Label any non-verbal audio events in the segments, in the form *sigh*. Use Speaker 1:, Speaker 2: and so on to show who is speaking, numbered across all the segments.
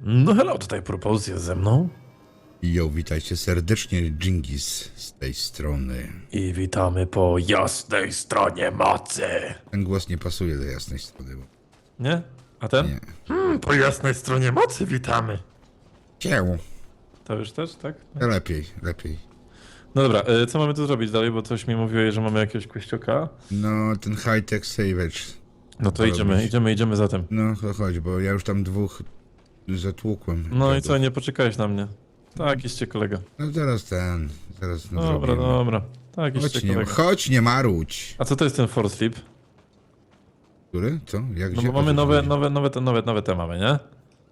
Speaker 1: No hello, tutaj propozycja ze mną.
Speaker 2: Jo, witajcie serdecznie, Dżingis z tej strony.
Speaker 1: I witamy po jasnej stronie mocy.
Speaker 2: Ten głos nie pasuje do jasnej strony. bo-
Speaker 1: Nie? A ten?
Speaker 2: Nie.
Speaker 1: Hmm, po jasnej stronie mocy witamy.
Speaker 2: Cię.
Speaker 1: To już też, tak?
Speaker 2: Lepiej, lepiej.
Speaker 1: No dobra, y, co mamy tu zrobić dalej, bo coś mi mówiłeś, że mamy jakiegoś kwestioka.
Speaker 2: No, ten high-tech savage.
Speaker 1: No to
Speaker 2: To
Speaker 1: idziemy,
Speaker 2: robić.
Speaker 1: idziemy, idziemy za tym.
Speaker 2: No, cho- chodź, bo ja już tam dwóch zatłukłem.
Speaker 1: No i
Speaker 2: Tego.
Speaker 1: co, nie poczekałeś na mnie? Tak, iście kolega.
Speaker 2: No teraz ten, no
Speaker 1: Dobra,
Speaker 2: zrobimy.
Speaker 1: dobra. Tak,
Speaker 2: Chodź
Speaker 1: iście
Speaker 2: nie,
Speaker 1: kolega.
Speaker 2: chodź, nie marudź.
Speaker 1: A co to jest ten force flip?
Speaker 2: Który? Co? Jak
Speaker 1: No
Speaker 2: gdzie
Speaker 1: bo mamy nowe, nowe, nowe, te, nowe, nowe te mamy, nie?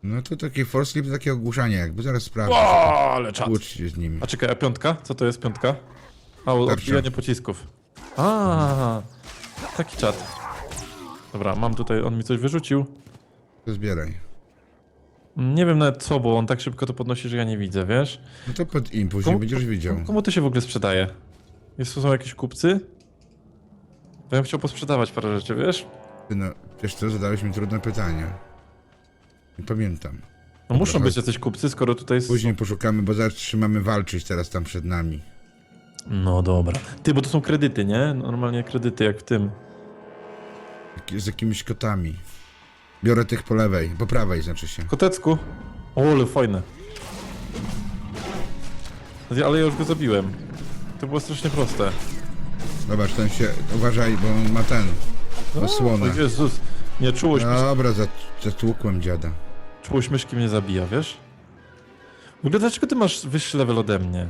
Speaker 2: No to taki force slip, takie ogłuszanie jakby, zaraz sprawdzę.
Speaker 1: O, ale czad.
Speaker 2: Się z nim.
Speaker 1: A czekaj, a piątka? Co to jest piątka? A,
Speaker 2: Tarcza.
Speaker 1: odbijanie pocisków. A, taki czat. Dobra, mam tutaj, on mi coś wyrzucił.
Speaker 2: To zbieraj.
Speaker 1: Nie wiem nawet co, bo on tak szybko to podnosi, że ja nie widzę, wiesz?
Speaker 2: No to pod im, później
Speaker 1: Komu-
Speaker 2: będziesz widział.
Speaker 1: Komu to się w ogóle sprzedaje? Jest, są jakieś kupcy? Ja bym chciał posprzedawać parę rzeczy, wiesz?
Speaker 2: Ty no, wiesz co, zadałeś mi trudne pytanie. Nie pamiętam.
Speaker 1: No muszą być jacyś kupcy, skoro tutaj jest...
Speaker 2: Później poszukamy, bo zaraz czy mamy walczyć teraz tam przed nami.
Speaker 1: No dobra. Ty, bo to są kredyty, nie? Normalnie kredyty, jak w tym.
Speaker 2: Jak- Z jakimiś kotami. Biorę tych po lewej, po prawej znaczy się.
Speaker 1: Kotecku. O, ale fajne. Ale ja już go zabiłem. To było strasznie proste.
Speaker 2: Zobacz, ten się, uważaj, bo on ma ten, osłonę.
Speaker 1: O Jezus. Nie, czułość, mysz...
Speaker 2: Dobra, zat- zatłukłem dziada.
Speaker 1: czułość myszki mnie zabija, wiesz? W ogóle dlaczego ty masz wyższy level ode mnie?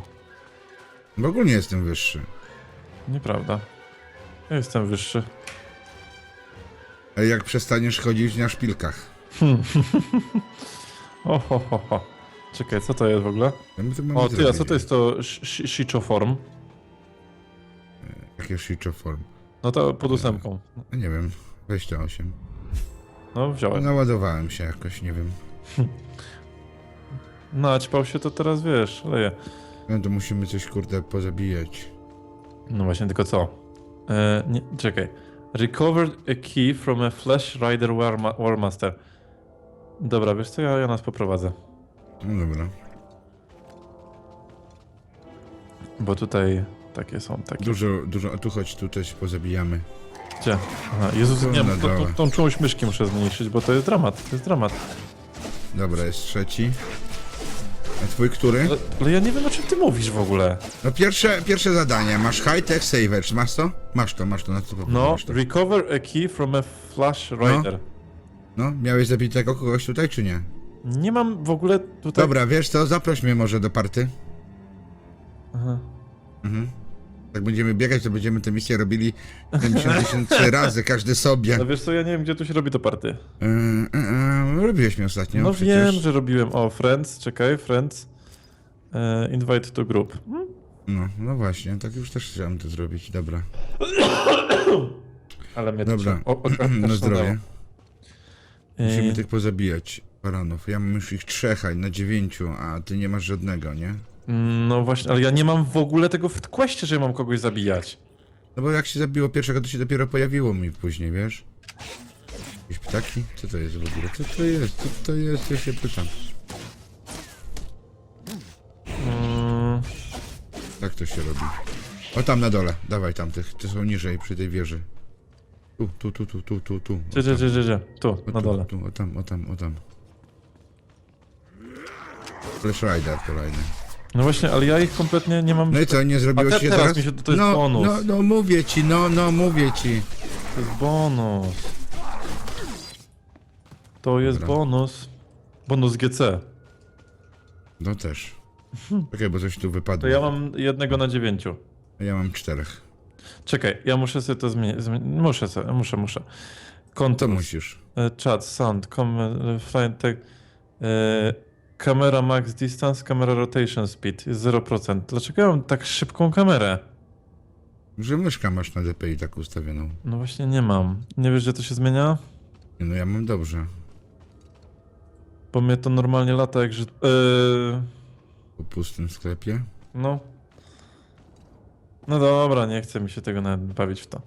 Speaker 2: W ogóle nie jestem wyższy.
Speaker 1: Nieprawda. Ja jestem wyższy.
Speaker 2: Jak przestaniesz chodzić na szpilkach? *laughs*
Speaker 1: O, ho, ho, ho. Czekaj, co to jest w ogóle?
Speaker 2: Mamy
Speaker 1: O, ty, a co to jest to sh- sh- Shichoform?
Speaker 2: Jakie shitchoform?
Speaker 1: No to pod ósemką.
Speaker 2: No nie wiem, weź to 8.
Speaker 1: No, wziąłem.
Speaker 2: Naładowałem się jakoś, nie wiem. *laughs*
Speaker 1: Naćpał się, to teraz wiesz, leje.
Speaker 2: No to musimy coś kurde pozabijać.
Speaker 1: No właśnie, tylko co? E, nie, czekaj. Recovered a key from a Flash Rider Warma Warmaster. Dobra, wiesz co, ja, ja nas poprowadzę.
Speaker 2: No dobra.
Speaker 1: Bo tutaj takie są, takie.
Speaker 2: Dużo, dużo, a tu chodź, tu coś pozabijamy.
Speaker 1: Gdzie? Aha, Jezus, nie, tą,
Speaker 2: dole.
Speaker 1: tą czułość myszki muszę zmniejszyć, bo to jest dramat, to jest dramat.
Speaker 2: Dobra, jest trzeci. A twój który?
Speaker 1: Ale, ale ja nie wiem, o czym ty mówisz w ogóle.
Speaker 2: No pierwsze, pierwsze zadanie, masz high-tech savage, masz to? Masz to, masz to, na co
Speaker 1: No,
Speaker 2: to?
Speaker 1: recover a key from a Flash Rider.
Speaker 2: No, miałeś zabitego kogoś tutaj, czy nie?
Speaker 1: Nie mam w ogóle tutaj...
Speaker 2: Dobra, wiesz co, zaproś mnie może do party.
Speaker 1: Aha.
Speaker 2: Mhm. Jak będziemy biegać, to będziemy tę misję robili 50 tysięcy *laughs* razy, każdy sobie.
Speaker 1: No wiesz co, ja nie wiem, gdzie tu się robi to party.
Speaker 2: Yy, yy, robiłeś mi ostatnio
Speaker 1: No
Speaker 2: przecież.
Speaker 1: wiem, że robiłem. O, friends, czekaj, friends. E, invite to group.
Speaker 2: No, no właśnie, tak już też chciałem to zrobić, dobra. *coughs*
Speaker 1: Ale mnie to
Speaker 2: Dobra,
Speaker 1: się- o, o, o, *clears throat*
Speaker 2: na zdrowie. Musimy tych pozabijać, baranów. Ja mam już ich trzech, a na dziewięciu, a ty nie masz żadnego, nie?
Speaker 1: No właśnie, ale ja nie mam w ogóle tego w questie, że mam kogoś zabijać.
Speaker 2: No bo jak się zabiło pierwszego, to się dopiero pojawiło mi później, wiesz? Jakieś ptaki? Co to jest w ogóle? Co to jest? Co to jest? Ja się pytam.
Speaker 1: Mm,
Speaker 2: Tak to się robi. O tam na dole, dawaj tam tych, te są niżej przy tej wieży. Tu, tu, tu, tu, tu, tu, tu.
Speaker 1: gdzie, gdzie, gdzie, gdzie, gdzie? Tu,
Speaker 2: O,
Speaker 1: na
Speaker 2: tu,
Speaker 1: dole.
Speaker 2: Tu, o tam, o tam, o tam. Flash Rider kolejny.
Speaker 1: No właśnie, ale ja ich kompletnie nie mam...
Speaker 2: No i co, nie zrobiło
Speaker 1: A te-
Speaker 2: się
Speaker 1: teraz
Speaker 2: zaraz?
Speaker 1: mi się- to jest
Speaker 2: no,
Speaker 1: bonus.
Speaker 2: No, no mówię ci, no, no mówię ci.
Speaker 1: To jest bonus. To jest
Speaker 2: Dobra.
Speaker 1: bonus. Bonus GC.
Speaker 2: No też. Czekaj, bo coś tu
Speaker 1: To
Speaker 2: wypadło.
Speaker 1: ja mam jednego na dziewięciu.
Speaker 2: ja mam czterech.
Speaker 1: Czekaj, ja muszę sobie to zmienić. Muszę sobie, muszę, muszę.
Speaker 2: To
Speaker 1: Contours,
Speaker 2: musisz.
Speaker 1: e, chat, sound, com, e, flying tag, e, kamera max distance, kamera rotation speed jest 0%. Dlaczego ja mam tak szybką kamerę?
Speaker 2: Że myszka masz na DPI tak ustawioną.
Speaker 1: No właśnie nie mam. Nie wiesz, że to się zmienia?
Speaker 2: Nie, No ja mam dobrze.
Speaker 1: Bo mnie to normalnie lata jak że... E,
Speaker 2: Po pustym sklepie.
Speaker 1: no. No dobra, nie chce mi się tego nawet bawić w to.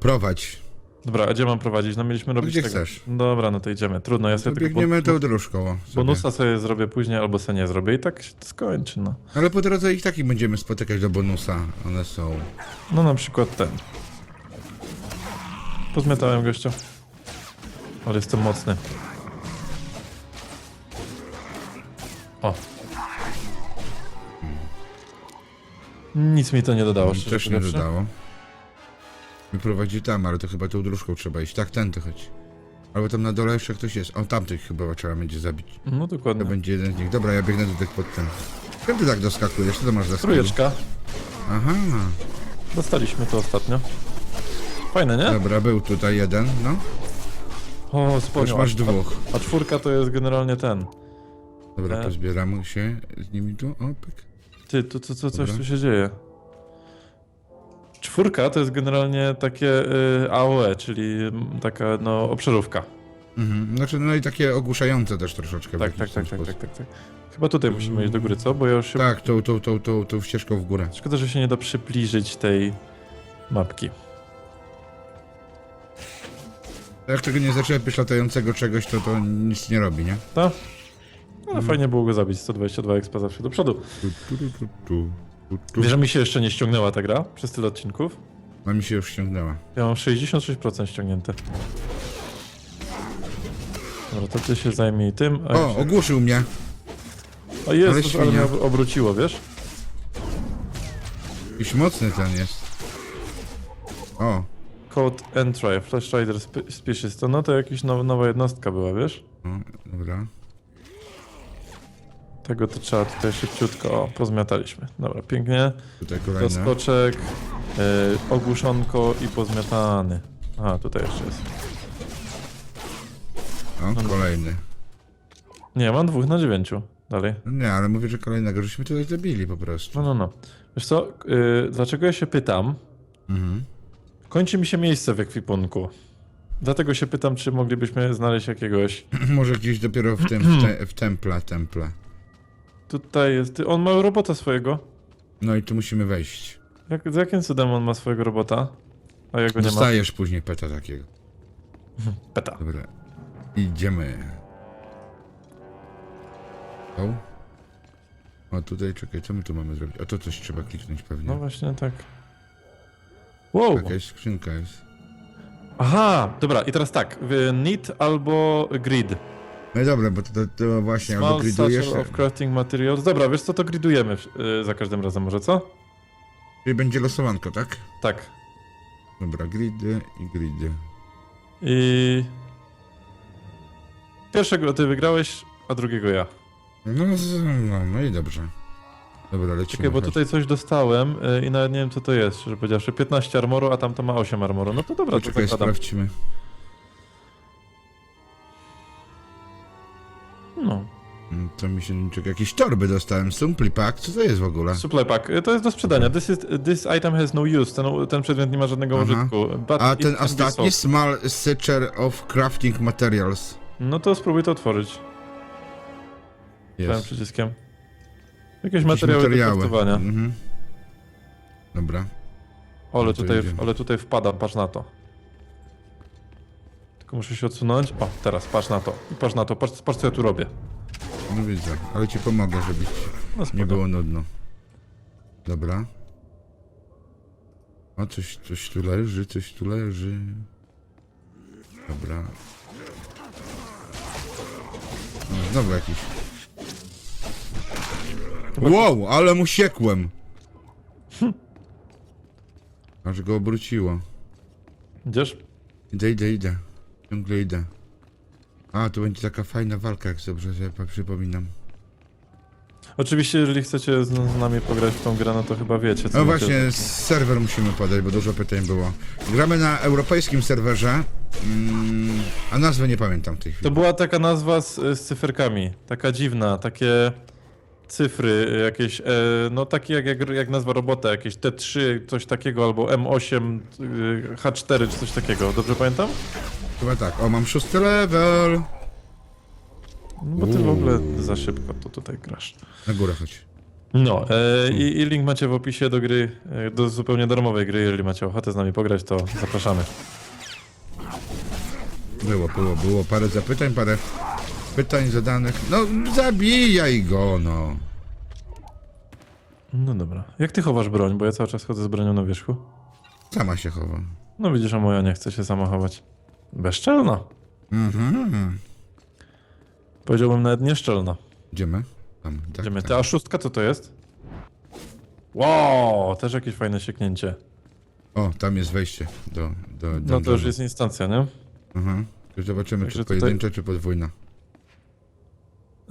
Speaker 2: Prowadź.
Speaker 1: Dobra, a gdzie mam prowadzić? No mieliśmy robić
Speaker 2: gdzie
Speaker 1: tego.
Speaker 2: chcesz.
Speaker 1: Dobra, no to idziemy. Trudno, ja sobie tylko
Speaker 2: biegniemy tą dróżką. o, sobie.
Speaker 1: bonusa sobie zrobię później, albo sobie nie zrobię i tak się to skończy, no.
Speaker 2: Ale po drodze ich takich będziemy spotykać do bonusa. One są.
Speaker 1: No na przykład ten. Pozmiatałem gościa. Ale jestem mocny. O. Nic mi to nie dodało, szczerze
Speaker 2: Też nie
Speaker 1: powiedziawszy.
Speaker 2: dodało. Wyprowadzi tam, ale to chyba tą dróżką trzeba iść. Tak, ten to chodź. Albo tam na dole jeszcze ktoś jest. O, tamtych chyba trzeba będzie zabić.
Speaker 1: No
Speaker 2: To
Speaker 1: dokładnie.
Speaker 2: będzie jeden z nich. Dobra, ja biegnę do tych pod ten. Czym ty tak doskakujesz? Co to masz za skill?
Speaker 1: Trójeczka.
Speaker 2: Aha.
Speaker 1: Dostaliśmy to ostatnio. Fajne, nie?
Speaker 2: Dobra, był tutaj jeden, no.
Speaker 1: O,
Speaker 2: Już
Speaker 1: spokojnie.
Speaker 2: masz dwóch.
Speaker 1: A czwórka to jest generalnie ten.
Speaker 2: Dobra,
Speaker 1: E.
Speaker 2: pozbieramy się z nimi tu. O, pyk.
Speaker 1: Ty, tu, tu, tu coś
Speaker 2: Dobra.
Speaker 1: tu się dzieje. Czwórka to jest generalnie takie y, AOE, czyli taka no obszarówka.
Speaker 2: Mhm. Znaczy, no i takie ogłuszające też troszeczkę.
Speaker 1: Tak, tak, tak, tak, tak,
Speaker 2: sposób.
Speaker 1: tak, tak. Chyba tutaj musimy iść do góry, co? Bo ja już się...
Speaker 2: Tak, tą, tą, tą, tą, tą ścieżką w górę.
Speaker 1: Szkoda, że się nie da przybliżyć tej mapki.
Speaker 2: Jak tego nie zaczepisz latającego czegoś, to to nic nie robi, nie?
Speaker 1: To? Ale
Speaker 2: Mhm.
Speaker 1: fajnie było go zabić, 122 expa zawsze do przodu.
Speaker 2: Tu, tu, tu, tu.
Speaker 1: Wiesz, że mi się jeszcze nie ściągnęła ta gra przez tyle odcinków?
Speaker 2: A mi się już ściągnęła.
Speaker 1: Ja mam 66% ściągnięte. Dobra, to ty się zajmij tym. A
Speaker 2: O,
Speaker 1: się...
Speaker 2: ogłuszył mnie.
Speaker 1: O Jezus, ale,
Speaker 2: świnia.
Speaker 1: mnie ob- obróciło, wiesz?
Speaker 2: Jakiś mocny ten jest. O,
Speaker 1: Code Entry, Flash Rider Spe- Species. To no to jakaś now, nowa jednostka była, wiesz?
Speaker 2: o, dobra.
Speaker 1: Tego to trzeba tutaj szybciutko. O, pozmiataliśmy. Dobra, pięknie.
Speaker 2: Tutaj kolejne.
Speaker 1: Doskoczek, yy, ogłuszonko i pozmiatany. Aha, tutaj jeszcze jest.
Speaker 2: O, kolejny.
Speaker 1: Nie, mam dwóch na dziewięciu. Dalej.
Speaker 2: No nie, ale mówię, że kolejnego żeśmy tutaj zabili po prostu.
Speaker 1: No, no, no. Wiesz co, yy, dlaczego ja się pytam?
Speaker 2: Mhm.
Speaker 1: Kończy mi się miejsce w ekwipunku. Dlatego się pytam, czy moglibyśmy znaleźć jakiegoś. *clears throat*
Speaker 2: Może gdzieś dopiero w tym, w, te, w templa, templa.
Speaker 1: Tutaj jest. ty- On ma robota swojego.
Speaker 2: No i tu musimy wejść.
Speaker 1: Jak, za jakim cudem on ma swojego robota? A jego nie ma.
Speaker 2: Dostajesz później peta takiego. *laughs*
Speaker 1: Peta.
Speaker 2: Dobra. Idziemy. O. O, tutaj, czekaj, co my tu mamy zrobić? A to coś trzeba kliknąć pewnie.
Speaker 1: No właśnie tak. Wow!
Speaker 2: Jakaś skrzynka jest.
Speaker 1: Aha, dobra, i teraz tak. w- Need albo grid.
Speaker 2: No i dobra, bo to, to, to właśnie, albo
Speaker 1: Small
Speaker 2: gridujesz,
Speaker 1: satchel of crafting materials. Dobra, wiesz co, to gridujemy y, za każdym razem może, co?
Speaker 2: czyli będzie losowanko, tak?
Speaker 1: Tak.
Speaker 2: Dobra, gridy i gridy.
Speaker 1: I... Pierwszego ty wygrałeś, a drugiego ja.
Speaker 2: No, z- no, no i dobrze. Dobra, lecimy.
Speaker 1: Czekaj, bo
Speaker 2: chodź.
Speaker 1: tutaj coś dostałem y, i nawet nie wiem co to jest, szczerze powiedziawszy. 15 armoru, a tamto ma 8 armoru. No to dobra, to
Speaker 2: Poczekaj,
Speaker 1: zakładam.
Speaker 2: sprawdźmy.
Speaker 1: No.
Speaker 2: Mm, To mi się, czekaj, jakieś torby dostałem, Simply Pack, co to jest w ogóle?
Speaker 1: Supply pack. Y, To jest do sprzedania. This, is, this item has no use. Ten, ten przedmiot nie ma żadnego
Speaker 2: Aha.
Speaker 1: użytku. But
Speaker 2: A ten ostatni. Small Searcher of Crafting Materials.
Speaker 1: No to spróbuj to otworzyć.
Speaker 2: Jest.
Speaker 1: przyciskiem. Jakieś
Speaker 2: Jakieś
Speaker 1: materiały, do craftowania.
Speaker 2: Mhm. Dobra.
Speaker 1: Ale
Speaker 2: No
Speaker 1: tutaj, ale tutaj wpadam, patrz na to. Tylko muszę się odsunąć. O, teraz patrz na to. I patrz na to, patrz, patrz co ja tu robię.
Speaker 2: No widzę, ale ci pomogę, żeby ci
Speaker 1: No
Speaker 2: nie było nudno. Dobra. O, coś, coś tu leży, coś tu leży. Dobra. O, znowu jakiś. Wow, ale mu siekłem. Aż go obróciło.
Speaker 1: Idziesz?
Speaker 2: Idę, idę, idę. Ciągle idę. A, tu będzie taka fajna walka, jak dobrze sobie przypominam.
Speaker 1: Oczywiście, jeżeli chcecie z, z nami pograć w tą grę, no to chyba wiecie, co
Speaker 2: No właśnie,
Speaker 1: zrobić.
Speaker 2: serwer musimy podać, bo dużo pytań było. Gramy na europejskim serwerze, mm, a nazwy nie pamiętam w tej
Speaker 1: To
Speaker 2: chwili.
Speaker 1: była taka nazwa z, z cyferkami. Taka dziwna, takie cyfry jakieś, e, no takie jak, jak, jak nazwa robota, jakieś T3, coś takiego, albo M8, y, H4, czy coś takiego. Dobrze pamiętam?
Speaker 2: Chyba tak. O, mam szósty level.
Speaker 1: No Bo ty w ogóle za szybko to tutaj grasz.
Speaker 2: Na górę chodź.
Speaker 1: No, e, i, i link macie w opisie do gry, e, do zupełnie darmowej gry, jeżeli macie ochotę z nami pograć, to zapraszamy.
Speaker 2: Było, było, było parę zapytań, parę pytań zadanych. No, zabijaj go, no.
Speaker 1: No dobra. Jak ty chowasz broń? Bo ja cały czas chodzę z bronią na wierzchu.
Speaker 2: Sama się chowa.
Speaker 1: No widzisz, a moja nie chce się sama chować. Bezczelna.
Speaker 2: Mhm.
Speaker 1: Powiedziałbym nawet nieszczelna.
Speaker 2: Idziemy? Tam, tak,
Speaker 1: Idziemy.
Speaker 2: tak.
Speaker 1: Ty, a szóstka co to jest? Wow, też jakieś fajne sieknięcie.
Speaker 2: O, tam jest wejście do, do, do
Speaker 1: No to już jest instancja, nie?
Speaker 2: Mhm. Zobaczymy,
Speaker 1: Także
Speaker 2: czy
Speaker 1: tutaj-
Speaker 2: pojedyncza, czy podwójna.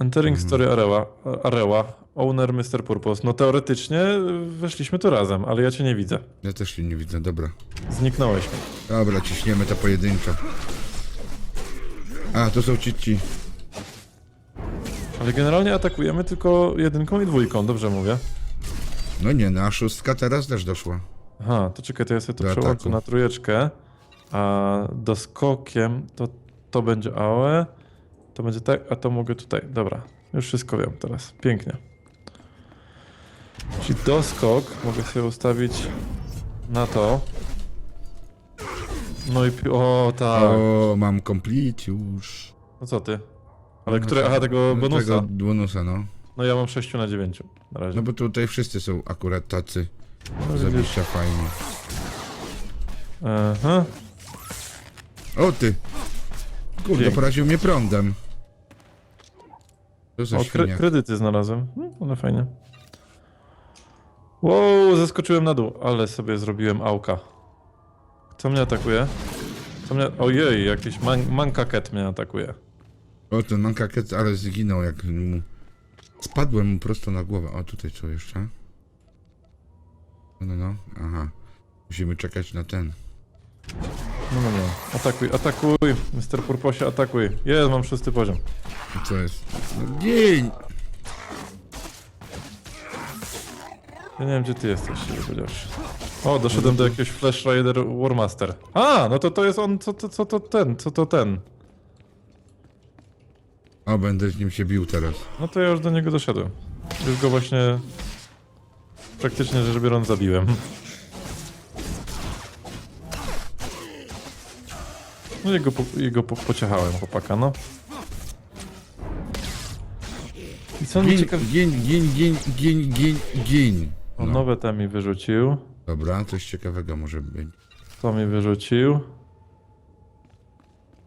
Speaker 1: Entering Story Areła, Areła, Owner Mr. Purpose. No teoretycznie weszliśmy tu razem, ale ja cię nie widzę.
Speaker 2: Ja też się nie widzę, dobra.
Speaker 1: Zniknąłeś mi.
Speaker 2: Dobra, ciśniemy to pojedynczo. A, to są ci ci.
Speaker 1: Ale generalnie atakujemy tylko jedynką i dwójką, dobrze mówię.
Speaker 2: No nie, no a szóstka teraz też doszła.
Speaker 1: Aha, to czekaj, to ja sobie to przełączę na trójeczkę. A doskokiem to, to będzie AOE, to będzie tak, a to mogę tutaj. Dobra, już wszystko wiem teraz. Pięknie. Czyli doskok mogę sobie ustawić na to. No i... pi- O, tak.
Speaker 2: O, mam complete już.
Speaker 1: No co ty? Ale które? Aha, tego bonusa.
Speaker 2: Tego bonusa, no.
Speaker 1: No ja mam 6 na 9 na razie.
Speaker 2: No bo tutaj wszyscy są akurat tacy.
Speaker 1: No, widzisz.
Speaker 2: Zabicia fajnie.
Speaker 1: Aha.
Speaker 2: O ty! Kurde,
Speaker 1: Pięknie.
Speaker 2: poraził mnie prądem. To za
Speaker 1: O, kre
Speaker 2: świnia.
Speaker 1: kredyty znalazłem. Hmm, one fajnie. Wow, zeskoczyłem na dół, ale sobie zrobiłem auka. Co mnie atakuje? Co mnie... Ojej, jakiś man mankaket mnie atakuje.
Speaker 2: O, ten mankaket, ale zginął jak mu... Spadłem mu prosto na głowę. O, tutaj co jeszcze? No, no, no. Aha. Musimy czekać na ten.
Speaker 1: No, no, no. Atakuj, atakuj. Mr. Purposie, atakuj. Jest, mam szósty poziom.
Speaker 2: Co jest? No, gień!
Speaker 1: Ja nie wiem, gdzie ty jesteś, szczerze powiedziawszy. O, doszedłem do jakiegoś Flash Rider Warmaster. A, no to to jest on, co to, co to ten, co to ten.
Speaker 2: O, będę z nim się bił teraz.
Speaker 1: No to ja już do niego doszedłem. Już go właśnie praktycznie rzecz biorąc zabiłem. No i go, po, i go po, pociechałem, chłopaka, no. I co on
Speaker 2: Gin,
Speaker 1: ciekawe...
Speaker 2: gin, gin, gin, gin, gin, gin.
Speaker 1: O,
Speaker 2: No.
Speaker 1: nowe te mi wyrzucił.
Speaker 2: Dobra, coś ciekawego może być.
Speaker 1: To mi wyrzucił.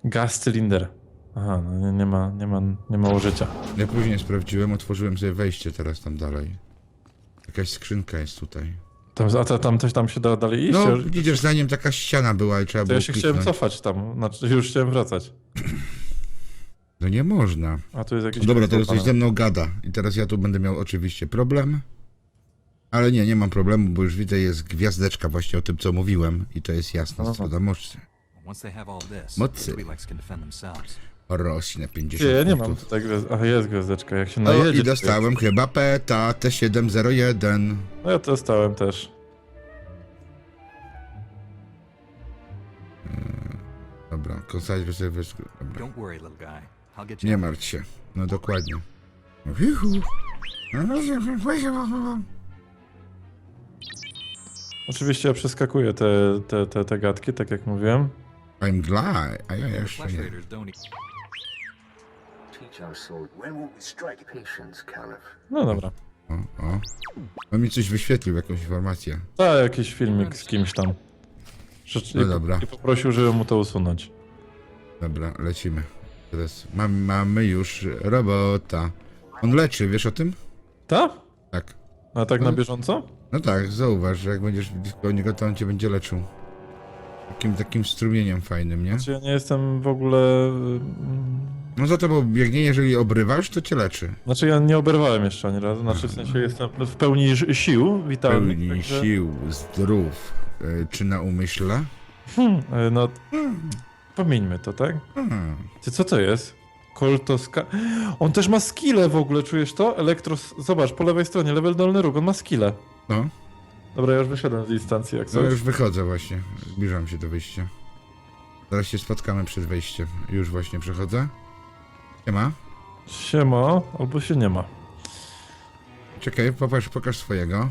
Speaker 1: Gaz cylinder. Aha, no nie, nie ma, nie ma, nie ma użycia.
Speaker 2: Ja później sprawdziłem, otworzyłem sobie wejście teraz tam dalej. Jakaś skrzynka jest tutaj.
Speaker 1: Tam, a to, tam coś tam się da dalej iść?
Speaker 2: No, widzisz, za nim taka ściana była i trzeba
Speaker 1: to
Speaker 2: było
Speaker 1: ja się chciałem
Speaker 2: kliknąć.
Speaker 1: cofać tam, znaczy już chciałem wracać.
Speaker 2: No nie można.
Speaker 1: A tu jest jakiś...
Speaker 2: Dobra, teraz coś ze mną gada. I teraz ja tu będę miał oczywiście problem. Ale nie, nie mam problemu, bo już widzę, jest gwiazdeczka właśnie o tym, co mówiłem. I to jest jasna strona mocy. Mocy. Rośnie 50
Speaker 1: Nie, ja nie mam
Speaker 2: punktów.
Speaker 1: tutaj gwiazd... Aha, jest gwiazdeczka, jak się
Speaker 2: No
Speaker 1: najedzie...
Speaker 2: i dostałem chyba PETA T701.
Speaker 1: No ja to dostałem też.
Speaker 2: Dobra, kosać wysypać. Dobra.
Speaker 3: Get you.
Speaker 2: Nie martw się. No dokładnie. Wichu.
Speaker 1: Oczywiście ja przeskakuję te, te, te, te gadki, tak jak mówiłem.
Speaker 2: I'm glad. A ja jeszcze nie.
Speaker 1: No dobra.
Speaker 2: O, o. On mi coś wyświetlił, jakąś informację.
Speaker 1: A, jakiś filmik z kimś tam. Rzecz...
Speaker 2: No
Speaker 1: i-
Speaker 2: dobra.
Speaker 1: I poprosił, żeby mu to usunąć.
Speaker 2: Dobra, lecimy. Teraz mam, mamy już robota. On leczy, wiesz o tym?
Speaker 1: Ta?
Speaker 2: Tak.
Speaker 1: A tak na
Speaker 2: No.
Speaker 1: bieżąco?
Speaker 2: No tak, zauważ, że jak będziesz blisko niego, to on cię będzie leczył. Takim, takim strumieniem fajnym, nie?
Speaker 1: Znaczy ja nie jestem w ogóle... mm,
Speaker 2: No za tobą biegnie, jeżeli obrywasz, to cię leczy.
Speaker 1: Znaczy ja nie oberwałem jeszcze ani razu, znaczy w sensie jestem w pełni sił witalnych.
Speaker 2: Pełni
Speaker 1: także-
Speaker 2: sił, zdrów. E, Czy na umyśle?
Speaker 1: Hmm, e, no, pomieńmy to, tak?
Speaker 2: Hmm.
Speaker 1: Ty co to jest? Koltoska... On też ma skille w ogóle, czujesz to? Elektros... Zobacz, po lewej stronie, level dolny róg, on ma skille.
Speaker 2: No,
Speaker 1: Dobra, ja już wyszedłem z instancji, jak
Speaker 2: no
Speaker 1: coś.
Speaker 2: już wychodzę właśnie. Zbliżam się do wyjścia. Zaraz się spotkamy przed wejściem. Już właśnie przechodzę. Nie ma?
Speaker 1: Siema, albo się nie ma.
Speaker 2: Czekaj, popatrz, pokaż swojego.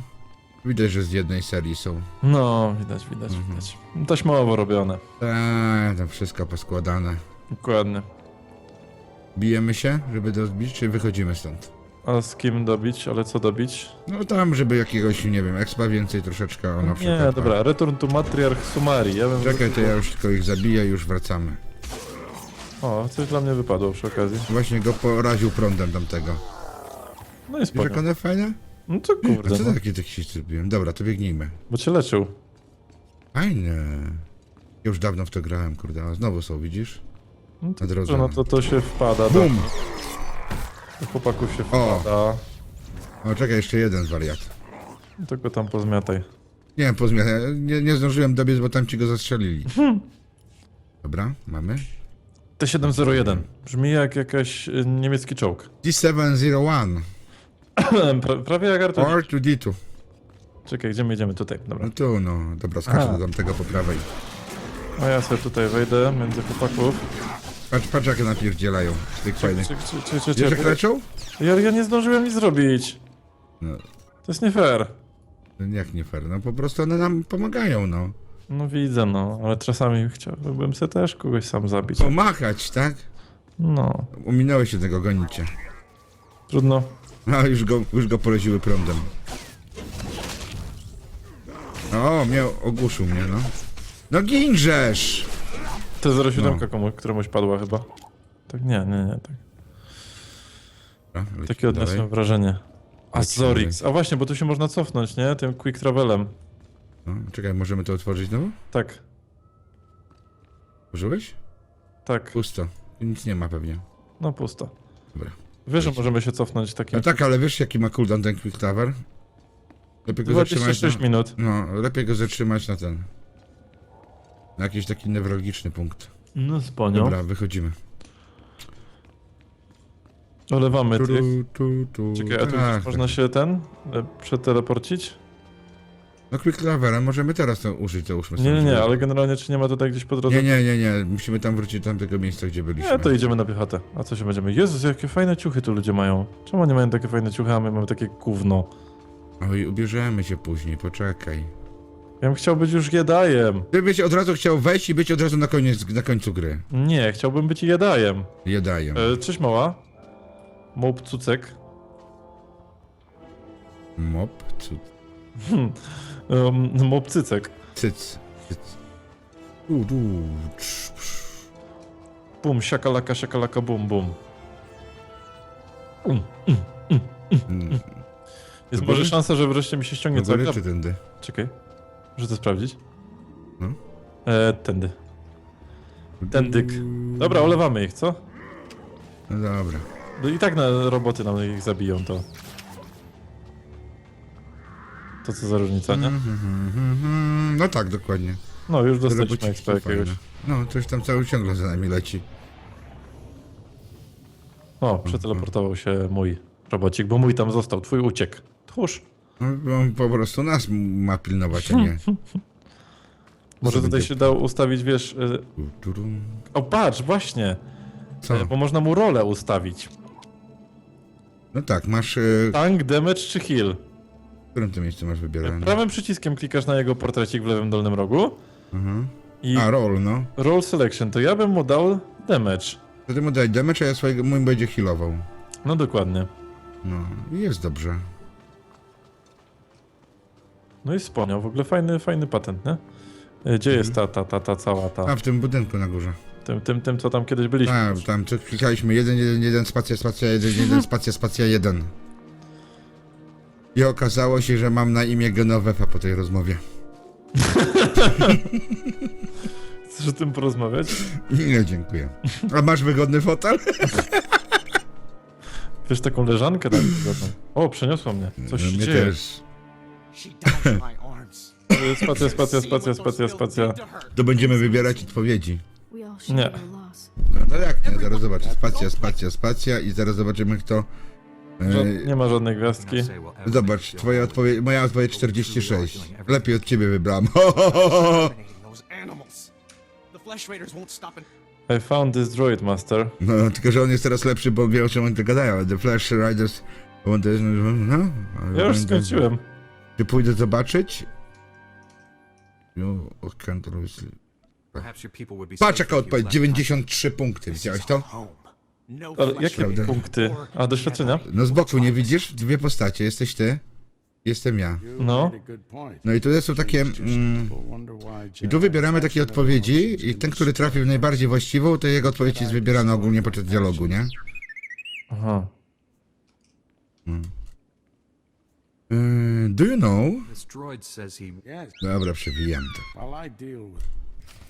Speaker 2: Widać, że z jednej serii są.
Speaker 1: No, widać, widać,
Speaker 2: Mhm.
Speaker 1: widać. Taśmowo robione.
Speaker 2: Eee, tam wszystko poskładane.
Speaker 1: Dokładnie.
Speaker 2: Bijemy się, żeby to zbić, czy wychodzimy stąd?
Speaker 1: A z kim dobić? Ale co dobić?
Speaker 2: No tam, żeby jakiegoś, nie wiem, expa więcej troszeczkę, o na przykład.
Speaker 1: Nie,
Speaker 2: tak.
Speaker 1: dobra, Return to Matriarch Sumari. Ja bym
Speaker 2: Czekaj, to ja już tylko ich zabiję i już wracamy.
Speaker 1: O, coś dla mnie wypadło przy okazji.
Speaker 2: Właśnie go poraził prądem tamtego.
Speaker 1: No i
Speaker 2: Wiesz,
Speaker 1: spoko.
Speaker 2: jak one fajne?
Speaker 1: No to
Speaker 2: A
Speaker 1: kurde,
Speaker 2: co
Speaker 1: no.
Speaker 2: takie tych się zrobiłem? Dobra, to biegnijmy.
Speaker 1: Bo cię leczył.
Speaker 2: Fajne. Ja już dawno w to grałem, kurde, a znowu są, widzisz?
Speaker 1: No to,
Speaker 2: Na drodze.
Speaker 1: no to, to się wpada. Do,
Speaker 2: Bum!
Speaker 1: Chłopaków się
Speaker 2: O.
Speaker 1: wpada.
Speaker 2: O, czekaj, jeszcze jeden wariat.
Speaker 1: Tylko tam pozmiataj.
Speaker 2: Nie wiem, po zmianie, nie, nie zdążyłem dobiec, bo tam ci go zastrzelili. *laughs* Dobra, mamy.
Speaker 1: T701. Brzmi jak jakaś y, niemiecki czołg.
Speaker 2: D701. *coughs*
Speaker 1: pra, prawie jak Artur.
Speaker 2: Or to D2.
Speaker 1: Czekaj, gdzie my idziemy? Tutaj, dobra.
Speaker 2: No tu, no. Dobra, skaczę
Speaker 1: Aha.
Speaker 2: do tamtego po prawej.
Speaker 1: A ja sobie tutaj wejdę między chłopaków.
Speaker 2: Patrz, patrz jak napierdzielają z tych fajnych.
Speaker 1: Czy, czy, czy, czy,
Speaker 2: Wiesz jak
Speaker 1: czy,
Speaker 2: leczą?
Speaker 1: ja, ja nie zdążyłem nic zrobić.
Speaker 2: No,
Speaker 1: To jest nie fair.
Speaker 2: jak nie fair, no po prostu one nam pomagają, no.
Speaker 1: No widzę, no, ale czasami chciałbym sobie też kogoś sam zabić.
Speaker 2: Pomachać, tak?
Speaker 1: No,
Speaker 2: Uminąłeś się tego, gonicie.
Speaker 1: trudno.
Speaker 2: A, już go, już go poraziły prądem. O, miał, ogłuszył mnie, no. No ginżesz!
Speaker 1: T07
Speaker 2: No.
Speaker 1: komu, któremuś padła chyba. Tak, nie, nie, nie, tak.
Speaker 2: Lecimy
Speaker 1: Takie odniosłem
Speaker 2: dalej.
Speaker 1: wrażenie. A
Speaker 2: Lecimy
Speaker 1: Zorix. A właśnie, bo tu się można cofnąć, nie? Tym quick travelem.
Speaker 2: No, czekaj, możemy to otworzyć znowu?
Speaker 1: Tak,
Speaker 2: Użyłeś?
Speaker 1: tak.
Speaker 2: Pusto. Nic nie ma pewnie.
Speaker 1: No pusto.
Speaker 2: Dobra.
Speaker 1: Wiesz, że możemy się cofnąć takim...
Speaker 2: No tak, ale wiesz jaki ma cooldown ten quick tower? Lepiej go zatrzymać
Speaker 1: 26
Speaker 2: na...
Speaker 1: minut.
Speaker 2: No, lepiej go zatrzymać na ten. Na jakiś taki newralgiczny punkt.
Speaker 1: No sponią.
Speaker 2: Dobra, wychodzimy.
Speaker 1: Olewamy tych.
Speaker 2: Tu, tu, tu.
Speaker 1: Czekaj, a tu
Speaker 2: Ach,
Speaker 1: gdzieś można się ten... e, przeteleporcić?
Speaker 2: No quick a możemy teraz to użyć, to użmy
Speaker 1: Nie, nie, nie, ale generalnie czy nie ma tutaj gdzieś po drodze?
Speaker 2: Nie, nie, nie, nie. Musimy tam wrócić do tamtego miejsca, gdzie byliśmy.
Speaker 1: Nie, to idziemy na piechotę. A co się będziemy? Jezus, jakie fajne ciuchy tu ludzie mają. Czemu nie mają takie fajne ciuchy, a my mamy takie gówno?
Speaker 2: Oj, ubierzemy się później, poczekaj.
Speaker 1: Ja bym chciał być już jedajem.
Speaker 2: Gdybyś od razu chciał wejść i być od razu na, koniec, na końcu gry.
Speaker 1: Nie, chciałbym być jedajem.
Speaker 2: Jedaję.
Speaker 1: E, cześć mała. Mob cucek.
Speaker 2: Mop, cu,
Speaker 1: Um, mob cycek.
Speaker 2: cyc, cyc. Trz.
Speaker 1: Bum, siakalaka, siakalaka, bum, bum. Bum.
Speaker 2: Mm,
Speaker 1: Jest
Speaker 2: Do
Speaker 1: może
Speaker 2: góry?
Speaker 1: szansa, że wreszcie mi się ściągnie
Speaker 2: Do
Speaker 1: cała
Speaker 2: góry
Speaker 1: gra...
Speaker 2: czy tędy?
Speaker 1: Czekaj. Muszę to sprawdzić.
Speaker 2: No.
Speaker 1: E, tędy. Tędyk. Dobra, olewamy ich, co?
Speaker 2: No dobra.
Speaker 1: No i tak na roboty nam ich zabiją, to... To co za różnica, nie?
Speaker 2: Mhm, mhm, mhm. No tak, dokładnie.
Speaker 1: No, już dostaliśmy
Speaker 2: robociki
Speaker 1: expa jakiegoś.
Speaker 2: fajne. No, coś tam cały ciągle za nami leci.
Speaker 1: O, przeteleportował się mój robocik, bo mój tam został, twój uciekł. Tchórz.
Speaker 2: No, on po prostu nas ma pilnować, a nie. *laughs*
Speaker 1: Może tutaj się dał ustawić, wiesz... y. O, patrz, właśnie!
Speaker 2: Co?
Speaker 1: Y, Bo można mu rolę ustawić.
Speaker 2: No tak, masz... y,
Speaker 1: Tank, damage czy heal.
Speaker 2: W którym tym miejscu masz wybierane?
Speaker 1: Prawym przyciskiem klikasz na jego portrecik w lewym dolnym rogu
Speaker 2: Mhm.
Speaker 1: i
Speaker 2: A, roll, no.
Speaker 1: roll selection, to ja bym mu dał damage.
Speaker 2: To ty mu daj damage, a ja swojego, mój będzie healował.
Speaker 1: No dokładnie.
Speaker 2: No, i jest dobrze.
Speaker 1: No i wspomniał, w ogóle fajny, fajny patent, nie? Y, Gdzie jest ta, ta, ta, ta cała ta,
Speaker 2: A, w tym budynku na górze.
Speaker 1: tym, tym, tym co tam kiedyś byliśmy.
Speaker 2: A, tam co klikaliśmy 1, 1, 1, spacja, spacja, 1, 1, *laughs* spacja, spacja, 1. I okazało się, że mam na imię Genovefa po tej rozmowie. *laughs*
Speaker 1: Chcesz o tym porozmawiać?
Speaker 2: Nie, dziękuję. A masz wygodny fotel?
Speaker 1: Wiesz, taką leżankę tam wygodną. O, przeniosło mnie. Coś się
Speaker 2: No, Mnie
Speaker 1: dzieje.
Speaker 2: też.
Speaker 1: Spacja, spacja, spacja, spacja, spacja.
Speaker 2: To będziemy wybierać odpowiedzi.
Speaker 1: Nie.
Speaker 2: No, no jak nie, zaraz zobaczę. Spacja, spacja, spacja i zaraz zobaczymy kto... E,
Speaker 1: nie ma żadnej gwiazdki.
Speaker 2: Zobacz, twoja odpowiedź, moja odpowiedź 46. Lepiej od ciebie wybrałem. *laughs*
Speaker 1: I found this droid master.
Speaker 2: No, tylko że on jest teraz lepszy, bo wie o czym oni gadają. The Flash Riders... No,
Speaker 1: Ja już skończyłem.
Speaker 2: Czy pójdę zobaczyć?
Speaker 3: Be
Speaker 2: Patrz jaka odpowiedź,
Speaker 3: left
Speaker 2: 93 punkty, widziałeś to?
Speaker 4: No
Speaker 1: Ale jakie
Speaker 2: Prawda.
Speaker 1: punkty? A, doświadczenia?
Speaker 2: No z boku nie widzisz? Dwie postacie, jesteś ty, jestem ja.
Speaker 1: No.
Speaker 2: No i tutaj są takie... Mm, I tu wybieramy takie odpowiedzi i ten, który trafił w najbardziej właściwą, to jego odpowiedź jest wybierana ogólnie podczas dialogu, nie?
Speaker 1: Aha.
Speaker 2: Yy, do you know?
Speaker 3: This droid says he
Speaker 2: Dobra, przewijam to.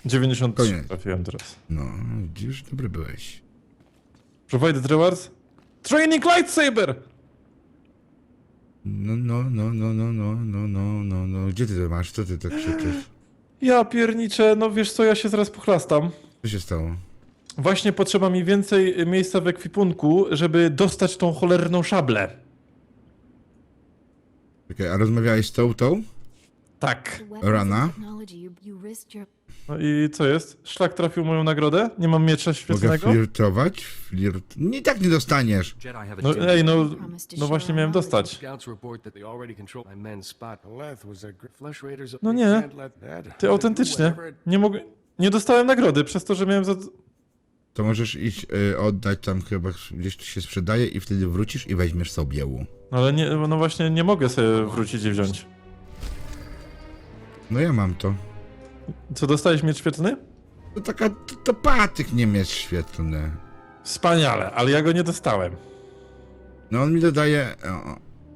Speaker 1: 93
Speaker 2: Koniec.
Speaker 1: trafiłem teraz.
Speaker 2: No, widzisz, dobry byłeś.
Speaker 1: Provided rewards? Training lightsaber!
Speaker 2: No, no, no, no, no, no, no, no, no, no. Gdzie ty to masz? Co ty tak krzyczysz? *gasps*
Speaker 1: Ja pierniczę, no wiesz co, ja się zaraz pochlastam.
Speaker 2: Co się stało?
Speaker 1: Właśnie potrzeba mi więcej miejsca w ekwipunku, żeby dostać tą cholerną szablę.
Speaker 2: Czekaj, a rozmawiałeś z tą, tą?
Speaker 1: Tak.
Speaker 2: Rana?
Speaker 1: No i co jest? Szlak trafił moją nagrodę? Nie mam miecza
Speaker 2: Mogę
Speaker 1: świetnego?
Speaker 2: flirtować? Flirt... Nie tak nie dostaniesz.
Speaker 3: Jedi have a
Speaker 1: No ej, no, no właśnie miałem dostać.
Speaker 5: Scouts report that they already control my men's spot. Flesh Raiders.
Speaker 1: No nie. Ty autentycznie. Nie mogę... Nie dostałem nagrody przez to, że miałem za...
Speaker 2: To możesz iść y, oddać tam chyba gdzieś tu się sprzedaje i wtedy wrócisz i weźmiesz sobie.
Speaker 1: Ale nie, no właśnie nie mogę sobie wrócić i wziąć.
Speaker 2: No ja mam to.
Speaker 1: Co, dostałeś miecz świetlny?
Speaker 2: To taka, to, to patyk nie jest świetlny.
Speaker 1: Wspaniale, ale ja go nie dostałem.
Speaker 2: No on mi dodaje... O,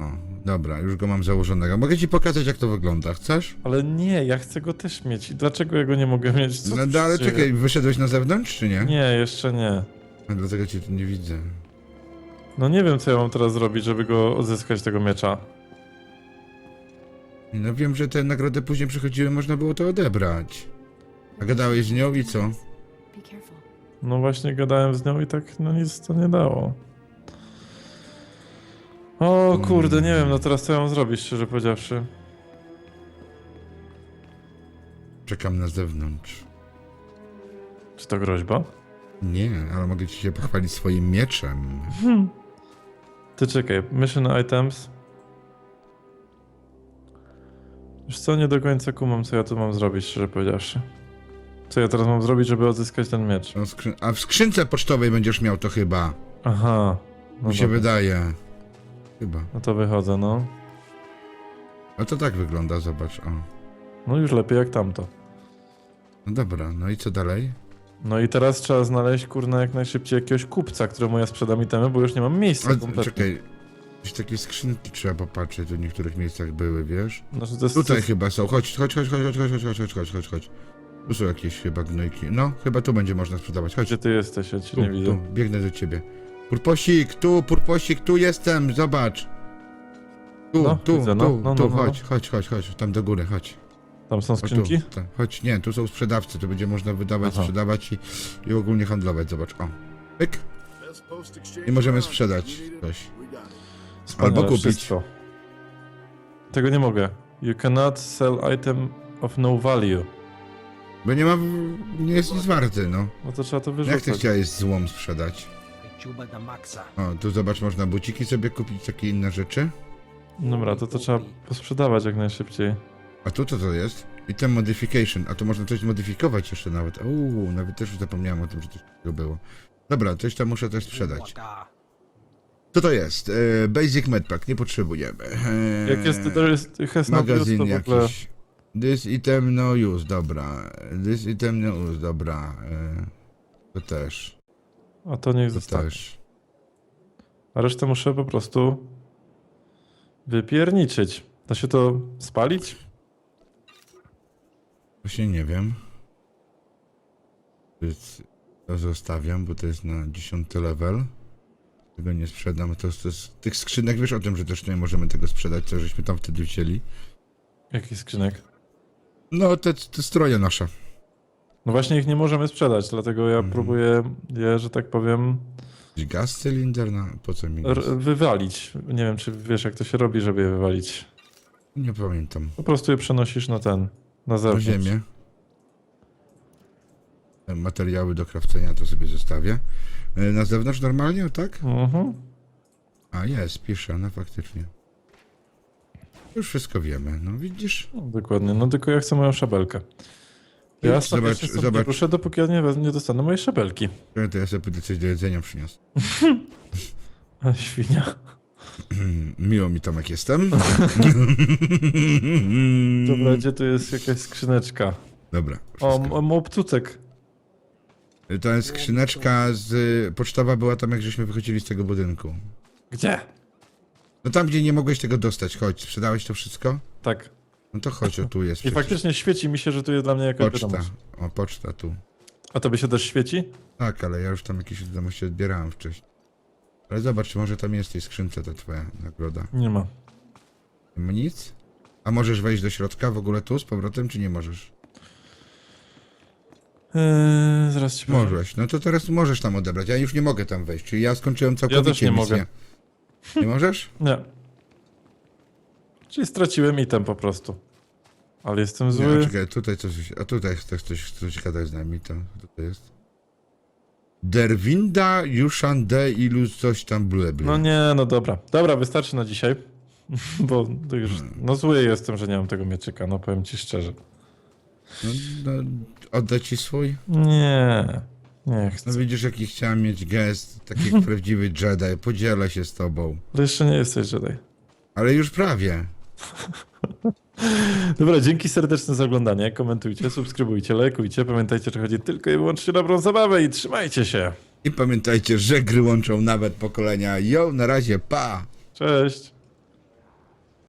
Speaker 2: o, dobra, już go mam założonego. Mogę ci pokazać jak to wygląda, chcesz?
Speaker 1: Ale nie, ja chcę go też mieć. I dlaczego ja go nie mogę mieć? Co
Speaker 2: No,
Speaker 1: tu
Speaker 2: no ale
Speaker 1: dzieje?
Speaker 2: czekaj, wyszedłeś na zewnątrz czy nie?
Speaker 1: Nie, jeszcze nie.
Speaker 2: A dlatego cię tu nie widzę.
Speaker 1: No nie wiem, co ja mam teraz zrobić, żeby go odzyskać, tego miecza.
Speaker 2: No wiem, że te nagrody później przychodziły, można było to odebrać. A gadałeś z nią i co?
Speaker 1: No właśnie gadałem z nią i tak, no nic to nie dało. O kurde, nie wiem, no teraz co ja mam zrobić, szczerze powiedziawszy.
Speaker 2: Czekam na zewnątrz.
Speaker 1: Czy to groźba?
Speaker 2: Nie, ale mogę ci się pochwalić swoim mieczem.
Speaker 1: Ty czekaj, mission items. Wiesz co, nie do końca kumam, co ja tu mam zrobić, szczerze powiedziawszy. Co ja teraz mam zrobić, żeby odzyskać ten miecz?
Speaker 2: No, skrzyn- A w skrzynce pocztowej będziesz miał to chyba.
Speaker 1: Aha. No,
Speaker 2: Mi się
Speaker 1: dobra.
Speaker 2: wydaje. Chyba.
Speaker 1: no to wychodzę, no.
Speaker 2: No to tak wygląda, zobacz. O.
Speaker 1: No już lepiej jak tamto.
Speaker 2: No dobra, no i co dalej?
Speaker 1: No i teraz trzeba znaleźć, kurna, jak najszybciej jakiegoś kupca, któremu ja sprzedam itemy, bo już nie mam miejsca
Speaker 2: O,
Speaker 1: kompletnie.
Speaker 2: czekaj. Gdzieś takie skrzynki trzeba popatrzeć, tu w niektórych miejscach były, wiesz?
Speaker 1: Znaczy, to jest,
Speaker 2: Tutaj chyba są. Chodź, chodź, chodź, chodź, chodź, chodź, chodź, chodź, chodź, chodź, chodź. Tu są jakieś chyba gnojki. No, chyba tu będzie można sprzedawać. Chodź.
Speaker 1: Gdzie ty jesteś? Ja cię
Speaker 2: Tu,
Speaker 1: nie widzę.
Speaker 2: tu, biegnę do ciebie. Purposik, tu, purposik, tu jestem, zobacz. Tu,
Speaker 1: No,
Speaker 2: tu,
Speaker 1: widzę, no,
Speaker 2: tu,
Speaker 1: no,
Speaker 2: tu,
Speaker 1: no, no.
Speaker 2: chodź, chodź, chodź, chodź, tam do góry, chodź.
Speaker 1: Tam są
Speaker 2: O,
Speaker 1: skrzynki?
Speaker 2: Tu, tak, chodź, nie, tu są sprzedawcy, tu będzie można wydawać,
Speaker 1: Aha.
Speaker 2: sprzedawać i, i ogólnie handlować, zobacz, o. Pyk. I możemy sprzedać coś. Albo kupić.
Speaker 1: wszystko. Tego nie mogę. You cannot sell item of no value.
Speaker 2: Bo nie ma, nie jest nic warty, no.
Speaker 1: No to trzeba to
Speaker 2: Jak ty
Speaker 1: wyrzucać.
Speaker 2: chciałeś złom sprzedać? O, tu zobacz, można buciki sobie kupić, takie inne rzeczy.
Speaker 1: Dobra, to to trzeba posprzedawać jak najszybciej.
Speaker 2: A tu co to jest? Item modification, a tu można coś modyfikować jeszcze nawet. Uuu, nawet też już zapomniałem o tym, że coś takiego było. Dobra, coś tam muszę też sprzedać. Co to jest? E, basic medpack, nie potrzebujemy. E,
Speaker 1: Jak jest, to jest has no use,
Speaker 2: magazyn
Speaker 1: to w ogóle...
Speaker 2: jakiś. This item no use, dobra. This item no use, dobra. E, to też,
Speaker 1: A to niech
Speaker 2: to
Speaker 1: zostanie.
Speaker 2: też.
Speaker 1: A resztę muszę po prostu wypierniczyć. Da się to spalić?
Speaker 2: Właśnie nie wiem. Jest, to zostawiam, bo to jest na 10 level. Tego nie sprzedam. To, to jest, tych skrzynek wiesz o tym, że też nie możemy tego sprzedać, co żeśmy tam wtedy wzięli.
Speaker 1: Jaki skrzynek?
Speaker 2: No, te, te stroje nasze.
Speaker 1: No właśnie ich nie możemy sprzedać, dlatego ja
Speaker 2: Mhm.
Speaker 1: próbuję je, że tak powiem,
Speaker 2: Gaz cylinder? No, po co mi
Speaker 1: wywalić. Nie wiem, czy wiesz, jak to się robi, żeby je wywalić.
Speaker 2: Nie pamiętam.
Speaker 1: Po prostu je przenosisz na ten, na zewnątrz.
Speaker 2: ziemię. Te Materiały do krawcenia to sobie zostawię. E, Na zewnątrz normalnie, tak?
Speaker 1: Mhm.
Speaker 2: A jest, pisze, no faktycznie. Już wszystko wiemy, no widzisz?
Speaker 1: No, dokładnie, no tylko ja chcę moją szabelkę. Ja
Speaker 2: Zobacz,
Speaker 1: zobacz, stąd
Speaker 2: zobacz.
Speaker 1: ruszę, dopóki ja nie, nie dostanę mojej szabelki.
Speaker 2: To ja sobie pójdę coś do jedzenia przyniosę. *laughs*
Speaker 1: A, świnia. *clears throat*
Speaker 2: Miło mi Tomek jestem. *laughs*
Speaker 1: Dobra, gdzie tu jest jakaś skrzyneczka?
Speaker 2: Dobra.
Speaker 1: O,
Speaker 2: wszystko.
Speaker 1: m- obcucek.
Speaker 2: To jest skrzyneczka z... Pocztowa była tam, jak żeśmy wychodzili z tego budynku.
Speaker 1: Gdzie?
Speaker 2: No tam, gdzie nie mogłeś tego dostać. Chodź, sprzedałeś to wszystko?
Speaker 1: Tak.
Speaker 2: No to chodź, o tu jest *laughs*
Speaker 1: I
Speaker 2: przecież.
Speaker 1: faktycznie świeci mi się, że tu jest dla mnie jakaś
Speaker 2: Poczta.
Speaker 1: wiadomość.
Speaker 2: O, poczta tu.
Speaker 1: A tobie się też świeci?
Speaker 2: Tak, ale ja już tam jakieś wiadomości odbierałem wcześniej. Ale zobacz, może tam jest w tej skrzynce ta twoja nagroda.
Speaker 1: Nie ma.
Speaker 2: Nie ma nic? A możesz wejść do środka w ogóle tu z powrotem, czy nie możesz?
Speaker 1: Eee, zaraz ci powiem.
Speaker 2: Możesz. No to teraz możesz tam odebrać. Ja już nie mogę tam wejść. Czyli ja skończyłem całkowicie
Speaker 1: też nie
Speaker 2: misję.
Speaker 1: mogę.
Speaker 2: Nie możesz? *laughs*
Speaker 1: Nie. Czyli straciłem item po prostu. Ale jestem
Speaker 2: Nie,
Speaker 1: zły.
Speaker 2: a czekaj, tutaj coś, a tutaj ktoś, ktoś, ktoś gada z nami, to, to jest. Derwinda Yushande ilu coś tam bleble.
Speaker 1: No nie, no dobra. Dobra, wystarczy na dzisiaj. *laughs* Bo to już, no zły jestem, że nie mam tego mieczyka, no powiem ci szczerze.
Speaker 2: No, no, oddać ci swój?
Speaker 1: Nie, nie chcę.
Speaker 2: No widzisz, jaki chciałem mieć gest, taki jak *laughs* prawdziwy Jedi, podzielę się z tobą.
Speaker 1: Ale jeszcze nie jesteś Jedi.
Speaker 2: Ale już prawie.
Speaker 1: Dobra, dzięki serdeczne za oglądanie. Komentujcie, subskrybujcie, lajkujcie. Pamiętajcie, że chodzi tylko i wyłącznie o dobrą zabawę i trzymajcie się.
Speaker 2: I pamiętajcie, że gry łączą nawet pokolenia. Yo, na razie, pa!
Speaker 1: Cześć.